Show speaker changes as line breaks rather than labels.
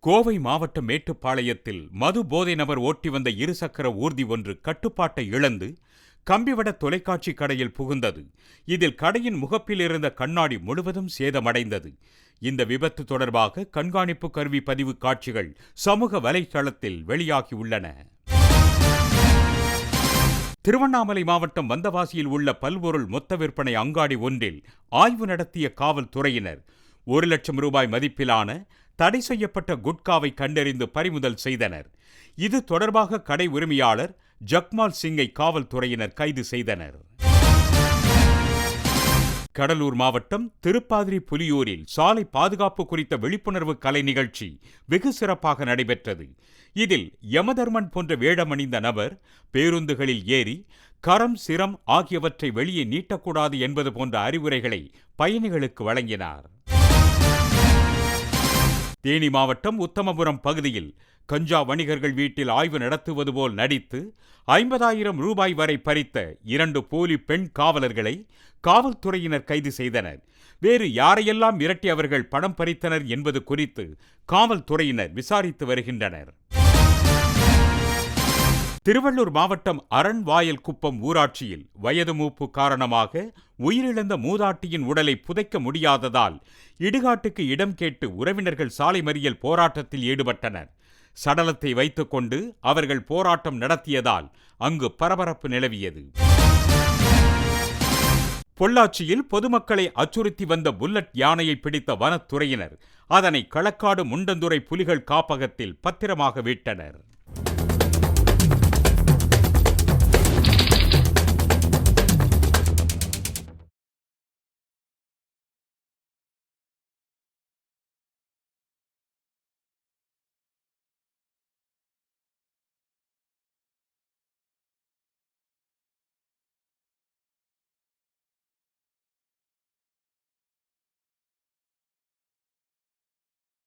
கோவை மாவட்டம் மேட்டுப்பாளையத்தில் மது போதை நபர் ஓட்டி வந்த இருசக்கர ஊர்தி ஒன்று கட்டுப்பாட்டை இழந்து கம்பிவட தொலைக்காட்சி கடையில் புகுந்தது. இதில் கடையின் முகப்பில் இருந்த கண்ணாடி முழுவதும் சேதமடைந்தது. இந்த விபத்து தொடர்பாக கண்காணிப்பு கருவி பதிவு காட்சிகள் சமூக வலைதளத்தில் வெளியாகியுள்ளன. திருவண்ணாமலை மாவட்டம் வந்தவாசியில் உள்ள பல்பொருள் மொத்த விற்பனை அங்காடி ஒன்றில் ஆய்வு நடத்திய காவல்துறையினர் ஒரு லட்சம் ரூபாய் மதிப்பிலான தடை செய்யப்பட்ட குட்காவை கண்டறிந்து பறிமுதல் செய்தனர். இது தொடர்பாக கடை உரிமையாளர் ஜக்மால் சிங்கை காவல்துறையினர் கைது செய்தனர். கடலூர் மாவட்டம் திருப்பாதிரி புலியூரில் சாலை பாதுகாப்பு குறித்த விழிப்புணர்வு கலை நிகழ்ச்சி வெகு சிறப்பாக நடைபெற்றது. இதில் யமதர்மன் போன்ற வேடமணிந்த நபர் பேருந்துகளில் ஏறி கரம் சிரம் ஆகியவற்றை வெளியே நீட்டக்கூடாது என்பது போன்ற அறிவுரைகளை பயணிகளுக்கு வழங்கினார். தேனி மாவட்டம் உத்தமபுரம் பகுதியில் கஞ்சா வணிகர்கள் வீட்டில் ஆய்வு நடத்துவது போல் நடித்து ஐம்பதாயிரம் ரூபாய் வரை பறித்த இரண்டு போலி பெண் காவலர்களை காவல்துறையினர் கைது செய்தனர். வேறு யாரையெல்லாம் மிரட்டி அவர்கள் பணம் பறித்தனர் என்பது குறித்து காவல்துறையினர் விசாரித்து வருகின்றனர். திருவள்ளூர் மாவட்டம் அரண்வாயல் குப்பம் ஊராட்சியில் வயது மூப்பு காரணமாக உயிரிழந்த மூதாட்டியின் உடலை புதைக்க முடியாததால் இடுகாட்டுக்கு இடம் கேட்டு உறவினர்கள் சாலை மறியல் போராட்டத்தில் ஈடுபட்டனர். சடலத்தை வைத்துக்கொண்டு அவர்கள் போராட்டம் நடத்தியதால் அங்கு பரபரப்பு நிலவியது. பொள்ளாச்சியில் பொதுமக்களை அச்சுறுத்தி வந்த புல்லட் யானையை பிடித்த வனத்துறையினர் அதனை களக்காடு முண்டந்துறை புலிகள் காப்பகத்தில் பத்திரமாக விட்டனர்